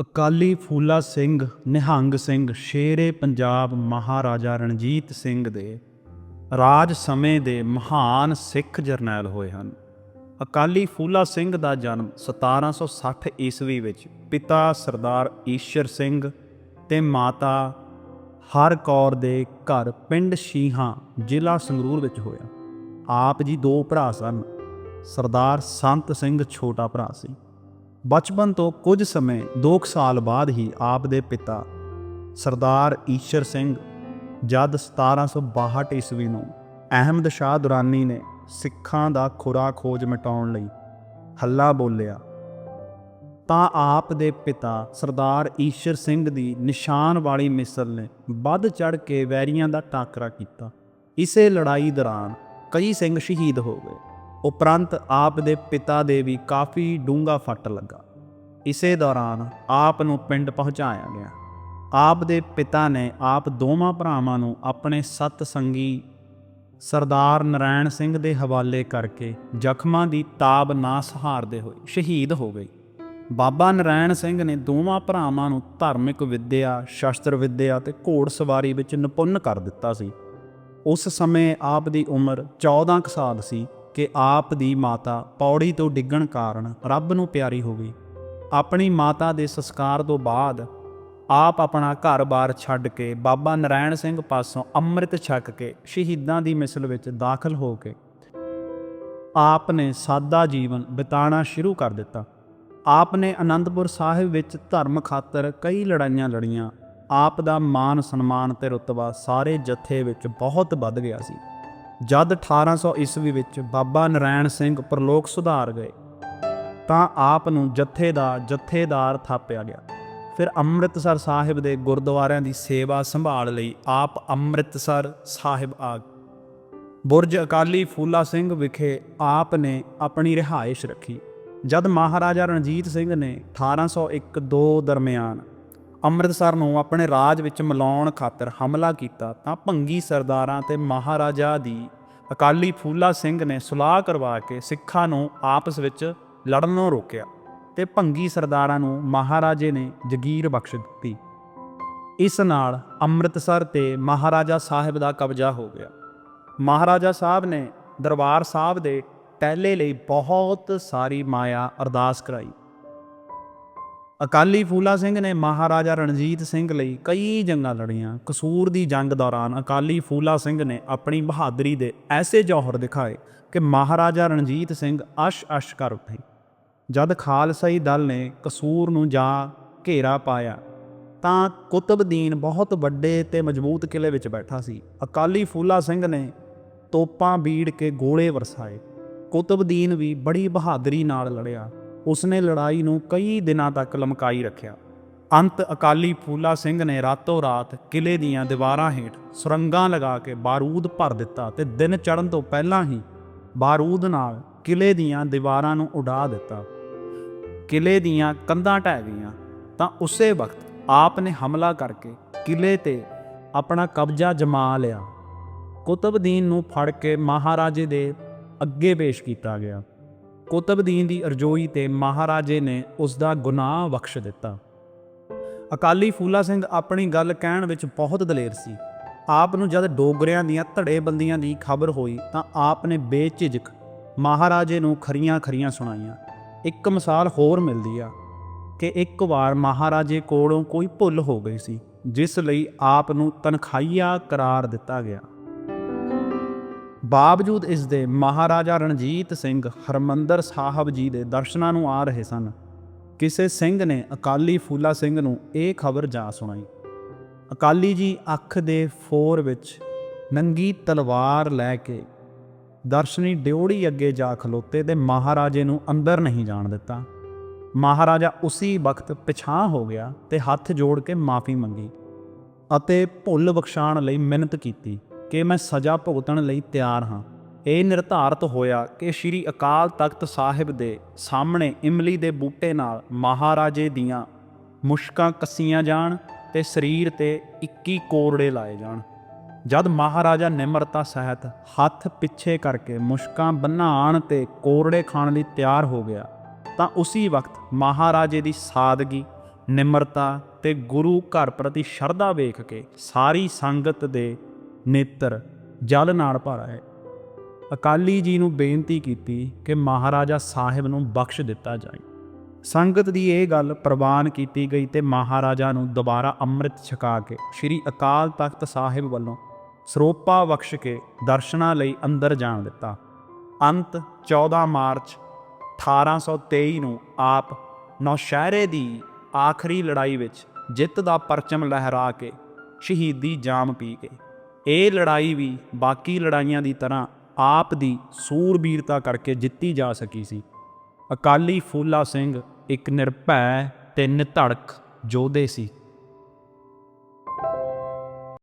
ਅਕਾਲੀ ਫੂਲਾ ਸਿੰਘ ਨਿਹੰਗ ਸਿੰਘ, ਸ਼ੇਰੇ ਪੰਜਾਬ ਮਹਾਰਾਜਾ ਰਣਜੀਤ ਸਿੰਘ ਦੇ ਰਾਜ ਸਮੇਂ ਦੇ ਮਹਾਨ ਸਿੱਖ ਜਰਨੈਲ ਹੋਏ ਹਨ। ਅਕਾਲੀ ਫੂਲਾ ਸਿੰਘ ਦਾ ਜਨਮ 1760 ਈਸਵੀ ਵਿੱਚ ਪਿਤਾ ਸਰਦਾਰ ਈਸ਼ਰ ਸਿੰਘ ਤੇ ਮਾਤਾ ਹਰ ਕੌਰ ਦੇ ਘਰ ਪਿੰਡ ਸ਼ੀਹਾਂ ਜ਼ਿਲ੍ਹਾ ਸੰਗਰੂਰ ਵਿੱਚ ਹੋਇਆ। ਆਪ ਜੀ ਦੋ ਭਰਾ ਸਨ, ਸਰਦਾਰ ਸੰਤ ਸਿੰਘ ਛੋਟਾ ਭਰਾ ਸੀ। ਬਚਪਨ ਤੋਂ ਕੁਝ ਸਮੇਂ 2 ਸਾਲ ਬਾਅਦ ਹੀ ਆਪ ਦੇ ਪਿਤਾ ਸਰਦਾਰ ਈਸ਼ਰ ਸਿੰਘ, ਜਦ 1762 ਈਸਵੀ ਨੂੰ ਅਹਿਮਦ ਸ਼ਾਹ ਦੁਰਾਨੀ ਨੇ ਸਿੱਖਾਂ ਦਾ ਖੁਰਾ ਖੋਜ ਮਿਟਾਉਣ ਲਈ ਹੱਲਾ ਬੋਲਿਆ, ਤਾਂ ਆਪ ਦੇ ਪਿਤਾ ਸਰਦਾਰ ਈਸ਼ਰ ਸਿੰਘ ਦੀ ਨਿਸ਼ਾਨ ਵਾਲੀ ਮਿਸਲ ਨੇ ਵੱਧ ਚੜ ਕੇ ਵੈਰੀਆਂ ਦਾ ਟਾਕਰਾ ਕੀਤਾ। ਇਸੇ ਲੜਾਈ ਦੌਰਾਨ ਕਈ ਸਿੰਘ ਸ਼ਹੀਦ ਹੋ ਗਏ। ਉਪਰੰਤ ਆਪ ਦੇ ਪਿਤਾ ਦੇ ਵੀ ਕਾਫੀ ਡੂੰਘਾ ਫੱਟ ਲੱਗਾ। ਇਸੇ ਦੌਰਾਨ ਆਪ ਨੂੰ ਪਿੰਡ ਪਹੁੰਚਾਇਆ ਗਿਆ। ਆਪ ਦੇ ਪਿਤਾ ਨੇ ਆਪ ਦੋਵਾਂ ਭਰਾਵਾਂ ਨੂੰ ਆਪਣੇ ਸਤ ਸੰਗੀ ਸਰਦਾਰ ਨਰਾਇਣ ਸਿੰਘ ਦੇ ਹਵਾਲੇ ਕਰਕੇ ਜ਼ਖਮਾਂ ਦੀ ਤਾਬ ਨਾ ਸਹਾਰਦੇ ਹੋਏ ਸ਼ਹੀਦ ਹੋ ਗਏ ਬਾਬਾ ਨਰਾਇਣ ਸਿੰਘ ਨੇ ਦੋਵਾਂ ਭਰਾਵਾਂ ਨੂੰ ਧਾਰਮਿਕ ਵਿੱਦਿਆ, ਸ਼ਸਤਰ ਵਿੱਦਿਆ ਤੇ ਘੋੜ ਸਵਾਰੀ ਵਿੱਚ ਨਿਪੁੰਨ ਕਰ ਦਿੱਤਾ ਸੀ। ਉਸ ਸਮੇਂ ਆਪ ਦੀ ਉਮਰ 14 ਕੁ ਸਾਲ ਸੀ। ਕਿ ਆਪ ਦੀ ਮਾਤਾ ਪੌੜੀ ਤੋਂ ਡਿੱਗਣ ਕਾਰਨ ਰੱਬ ਨੂੰ ਪਿਆਰੀ ਹੋ ਗਈ ਆਪਣੀ ਮਾਤਾ ਦੇ ਸੰਸਕਾਰ ਤੋਂ ਬਾਅਦ ਆਪ ਆਪਣਾ ਘਰ-ਬਾਰ ਛੱਡ ਕੇ ਬਾਬਾ ਨਰਾਇਣ ਸਿੰਘ ਪਾਸੋਂ ਅੰਮ੍ਰਿਤ ਛਕ ਕੇ ਸ਼ਹੀਦਾਂ ਦੀ ਮਿਸਲ ਵਿੱਚ ਦਾਖਲ ਹੋ ਕੇ ਆਪ ਨੇ ਸਾਦਾ ਜੀਵਨ ਬਿਤਾਉਣਾ ਸ਼ੁਰੂ ਕਰ ਦਿੱਤਾ। ਆਪ ਨੇ ਆਨੰਦਪੁਰ ਸਾਹਿਬ ਵਿੱਚ ਧਰਮ ਖਾਤਰ ਕਈ ਲੜਾਈਆਂ ਲੜੀਆਂ। ਆਪ ਦਾ ਮਾਨ ਸਨਮਾਨ ਤੇ ਰੁਤਬਾ ਸਾਰੇ ਜਥੇ ਵਿੱਚ ਬਹੁਤ ਵੱਧ ਗਿਆ ਸੀ। ਜਦ 1800 ਈਸਵੀ ਵਿੱਚ ਬਾਬਾ ਨਰਾਇਣ ਸਿੰਘ ਪ੍ਰਲੋਕ ਸੁਧਾਰ ਗਏ, ਤਾਂ ਆਪ ਨੂੰ ਜਥੇ ਦਾ ਜਥੇਦਾਰ ਥਾਪਿਆ ਗਿਆ। ਫਿਰ ਅੰਮ੍ਰਿਤਸਰ ਸਾਹਿਬ ਦੇ ਗੁਰਦੁਆਰਿਆਂ ਦੀ ਸੇਵਾ ਸੰਭਾਲ ਲਈ ਆਪ ਅੰਮ੍ਰਿਤਸਰ ਸਾਹਿਬ ਆ ਬੁਰਜ ਅਕਾਲੀ ਫੂਲਾ ਸਿੰਘ ਵਿਖੇ ਆਪ ਨੇ ਆਪਣੀ ਰਿਹਾਇਸ਼ ਰੱਖੀ। ਜਦ ਮਹਾਰਾਜਾ ਰਣਜੀਤ ਸਿੰਘ ਨੇ 1801-2 ਦਰਮਿਆਨ ਅੰਮ੍ਰਿਤਸਰ ਨੂੰ ਆਪਣੇ ਰਾਜ ਵਿੱਚ ਮਿਲਾਉਣ ਖਾਤਰ ਹਮਲਾ ਕੀਤਾ, ਤਾਂ ਭੰਗੀ ਸਰਦਾਰਾਂ ਤੇ ਮਹਾਰਾਜਾ ਦੀ ਅਕਾਲੀ ਫੂਲਾ ਸਿੰਘ ਨੇ ਸੁਲਾਹ ਕਰਵਾ ਕੇ ਸਿੱਖਾਂ ਨੂੰ ਆਪਸ ਵਿੱਚ ਲੜਨੋਂ ਰੋਕਿਆ ਤੇ ਭੰਗੀ ਸਰਦਾਰਾਂ ਨੂੰ ਮਹਾਰਾਜੇ ਨੇ ਜਗੀਰ ਬਖਸ਼ ਦਿੱਤੀ। ਇਸ ਨਾਲ ਅੰਮ੍ਰਿਤਸਰ ਤੇ ਮਹਾਰਾਜਾ ਸਾਹਿਬ ਦਾ ਕਬਜ਼ਾ ਹੋ ਗਿਆ। ਮਹਾਰਾਜਾ ਸਾਹਿਬ ਨੇ ਦਰਬਾਰ ਸਾਹਿਬ ਦੇ ਟਹਿਲੇ ਲਈ ਬਹੁਤ ਸਾਰੀ ਮਾਇਆ ਅਰਦਾਸ ਕਰਾਈ। ਅਕਾਲੀ ਫੂਲਾ ਸਿੰਘ ਨੇ ਮਹਾਰਾਜਾ ਰਣਜੀਤ ਸਿੰਘ ਲਈ ਕਈ ਜੰਗਾਂ ਲੜੀਆਂ। ਕਸੂਰ ਦੀ ਜੰਗ ਦੌਰਾਨ ਅਕਾਲੀ ਫੂਲਾ ਸਿੰਘ ਨੇ ਆਪਣੀ ਬਹਾਦਰੀ ਦੇ ਐਸੇ ਜੌਹਰ ਦਿਖਾਏ ਕਿ ਮਹਾਰਾਜਾ ਰਣਜੀਤ ਸਿੰਘ ਅਸ਼-ਅਸ਼ ਕਰ ਉੱਠੇ। ਜਦ ਖਾਲਸਾਈ ਦਲ ਨੇ ਕਸੂਰ ਨੂੰ ਜਾ ਘੇਰਾ ਪਾਇਆ, ਤਾਂ ਕੁਤਬਦੀਨ ਬਹੁਤ ਵੱਡੇ ਤੇ ਮਜ਼ਬੂਤ ਕਿਲੇ ਵਿੱਚ ਬੈਠਾ ਸੀ। ਅਕਾਲੀ ਫੂਲਾ ਸਿੰਘ ਨੇ ਤੋਪਾਂ ਬੀੜ ਕੇ ਗੋਲੇ ਵਰਸਾਏ। ਕੁਤਬਦੀਨ ਵੀ ਬੜੀ ਬਹਾਦਰੀ ਨਾਲ ਲੜਿਆ। ਉਸਨੇ ਲੜਾਈ ਨੂੰ ਕਈ ਦਿਨਾਂ ਤੱਕ ਲਮਕਾਈ ਰੱਖਿਆ। ਅੰਤ ਅਕਾਲੀ ਫੂਲਾ ਸਿੰਘ ਨੇ ਰਾਤੋਂ ਰਾਤ ਕਿਲੇ ਦੀਆਂ ਦੀਵਾਰਾਂ ਹੇਠ ਸੁਰੰਗਾਂ ਲਗਾ ਕੇ ਬਾਰੂਦ ਭਰ ਦਿੱਤਾ ਤੇ ਦਿਨ ਚੜ੍ਹਨ ਤੋਂ ਪਹਿਲਾਂ ਹੀ ਬਾਰੂਦ ਨਾਲ ਕਿਲੇ ਦੀਆਂ ਦੀਵਾਰਾਂ ਨੂੰ ਉਡਾ ਦਿੱਤਾ। ਕਿਲੇ ਦੀਆਂ ਕੰਧਾਂ ਢਹਿ ਗਈਆਂ, ਤਾਂ ਉਸੇ ਵਕਤ ਆਪ ਨੇ ਹਮਲਾ ਕਰਕੇ ਕਿਲੇ ਤੇ ਆਪਣਾ ਕਬਜ਼ਾ ਜਮਾ ਲਿਆ। ਕੁਤਬਦੀਨ ਨੂੰ ਫੜ ਕੇ ਮਹਾਰਾਜੇ ਦੇ ਅੱਗੇ ਪੇਸ਼ ਕੀਤਾ ਗਿਆ। ਕੁਤਬਦੀਨ ਦੀ ਅਰਜ਼ੋਈ ਤੇ ਮਹਾਰਾਜੇ ਨੇ ਉਸ ਦਾ ਗੁਨਾਹ ਬਖਸ਼ ਦਿੱਤਾ। ਅਕਾਲੀ ਫੂਲਾ ਸਿੰਘ ਆਪਣੀ ਗੱਲ ਕਹਿਣ ਵਿੱਚ ਬਹੁਤ ਦਲੇਰ ਸੀ। ਆਪ ਨੂੰ ਜਦ ਡੋਗਰਿਆਂ ਦੀਆਂ ਧੜੇਬੰਦੀਆਂ ਦੀ ਖਬਰ ਹੋਈ ਤਾਂ ਆਪ ਨੇ ਬੇਝਿਜਕ ਮਹਾਰਾਜੇ ਨੂੰ ਖਰੀਆਂ-ਖਰੀਆਂ ਸੁਣਾਈਆਂ। ਇੱਕ ਮਿਸਾਲ ਹੋਰ ਮਿਲਦੀ ਆ ਕਿ ਇੱਕ ਵਾਰ ਮਹਾਰਾਜੇ ਕੋਲੋਂ ਕੋਈ ਭੁੱਲ ਹੋ ਗਈ ਸੀ, ਜਿਸ ਲਈ ਆਪ ਨੂੰ ਤਨਖਾਹੀਆ ਕਰਾਰ ਦਿੱਤਾ ਗਿਆ। ਬਾਵਜੂਦ ਇਸ ਦੇ ਮਹਾਰਾਜਾ ਰਣਜੀਤ ਸਿੰਘ ਹਰਮੰਦਰ ਸਾਹਿਬ ਜੀ ਦੇ ਦਰਸ਼ਨਾਂ ਨੂੰ ਆ ਰਹੇ ਸਨ, ਕਿਸੇ ਸਿੰਘ ਨੇ ਅਕਾਲੀ ਫੂਲਾ ਸਿੰਘ ਨੂੰ ਇਹ ਖਬਰ ਜਾ ਸੁਣਾਈ। ਅਕਾਲੀ ਜੀ ਅੱਖ ਦੇ ਫੋਰ ਵਿੱਚ ਨੰਗੀ ਤਲਵਾਰ ਲੈ ਕੇ ਦਰਸ਼ਨੀ ਡਿਉੜੀ ਅੱਗੇ ਜਾ ਖਲੋਤੇ ਤੇ ਮਹਾਰਾਜੇ ਨੂੰ ਅੰਦਰ ਨਹੀਂ ਜਾਣ ਦਿੱਤਾ। ਮਹਾਰਾਜਾ ਉਸੇ ਵਕਤ ਪਿਛਾਂ ਹੋ ਗਿਆ ਤੇ ਹੱਥ ਜੋੜ ਕੇ ਮਾਫੀ ਮੰਗੀ ਅਤੇ ਭੁੱਲ ਬਖਸ਼ਾਣ ਲਈ ਮਿਹਨਤ ਕੀਤੀ। ਕਿ ਮੈਂ ਸਜ਼ਾ ਭੁਗਤਣ ਲਈ ਤਿਆਰ ਹਾਂ। ਇਹ ਨਿਰਧਾਰਤ ਹੋਇਆ ਕਿ ਸ੍ਰੀ ਅਕਾਲ ਤਖਤ ਸਾਹਿਬ ਦੇ ਸਾਹਮਣੇ ਇਮਲੀ ਦੇ ਬੂਟੇ ਨਾਲ ਮਹਾਰਾਜੇ ਦੀਆਂ ਮੁਸ਼ਕਾਂ ਕੱਸੀਆਂ ਜਾਣ ਤੇ ਸਰੀਰ ਤੇ 21 ਕੋਰੜੇ ਲਾਏ ਜਾਣ। ਜਦ ਮਹਾਰਾਜਾ ਨਿਮਰਤਾ ਸਹਿਤ ਹੱਥ ਪਿੱਛੇ ਕਰਕੇ ਮੁਸ਼ਕਾਂ ਬੰਨਾਣ ਤੇ ਕੋਰੜੇ ਖਾਣ ਲਈ ਤਿਆਰ ਹੋ ਗਿਆ, ਤਾਂ ਉਸੇ ਵਕਤ ਮਹਾਰਾਜੇ ਦੀ ਸਾਦਗੀ, ਨਿਮਰਤਾ ਤੇ ਗੁਰੂ ਘਰ ਪ੍ਰਤੀ ਸ਼ਰਧਾ ਵੇਖ ਕੇ ਸਾਰੀ ਸੰਗਤ ਦੇ ਨੇਤਰ, ਜਲ ਨਾਲ ਭਰ ਆਏ ਅਕਾਲੀ ਜੀ ਨੂੰ ਬੇਨਤੀ ਕੀਤੀ ਕਿ ਮਹਾਰਾਜਾ ਸਾਹਿਬ ਨੂੰ ਬਖਸ਼ ਦਿੱਤਾ ਜਾਏ। ਸੰਗਤ ਦੀ ਇਹ ਗੱਲ ਪ੍ਰਵਾਨ ਕੀਤੀ ਗਈ ਤੇ ਮਹਾਰਾਜਾ ਨੂੰ ਦੁਬਾਰਾ ਅੰਮ੍ਰਿਤ ਛਕਾ ਕੇ ਸ੍ਰੀ ਅਕਾਲ ਤਖਤ ਸਾਹਿਬ ਵੱਲੋਂ ਸਰੋਪਾ ਬਖਸ਼ ਕੇ ਦਰਸ਼ਨਾਂ ਲਈ ਅੰਦਰ ਜਾਣ ਦਿੱਤਾ। ਅੰਤ 14 ਮਾਰਚ 1823 ਨੂੰ ਆਪ ਨੌਸ਼ਹਿਰੇ ਦੀ ਆਖਰੀ ਲੜਾਈ ਵਿੱਚ ਜਿੱਤ ਦਾ ਪਰਚਮ ਲਹਿਰਾ ਕੇ ਸ਼ਹੀਦੀ ਜਾਮ ਪੀ ਗਏ। ਇਹ ਲੜਾਈ ਵੀ ਬਾਕੀ ਲੜਾਈਆਂ ਦੀ ਤਰ੍ਹਾਂ ਆਪ ਦੀ ਸੂਰਬੀਰਤਾ ਕਰਕੇ ਜਿੱਤੀ ਜਾ ਸਕੀ ਸੀ। ਅਕਾਲੀ ਫੂਲਾ ਸਿੰਘ ਇੱਕ ਨਿਰਭੈ ਤੇ ਨਿਧੜਕ ਯੋਧੇ ਸੀ।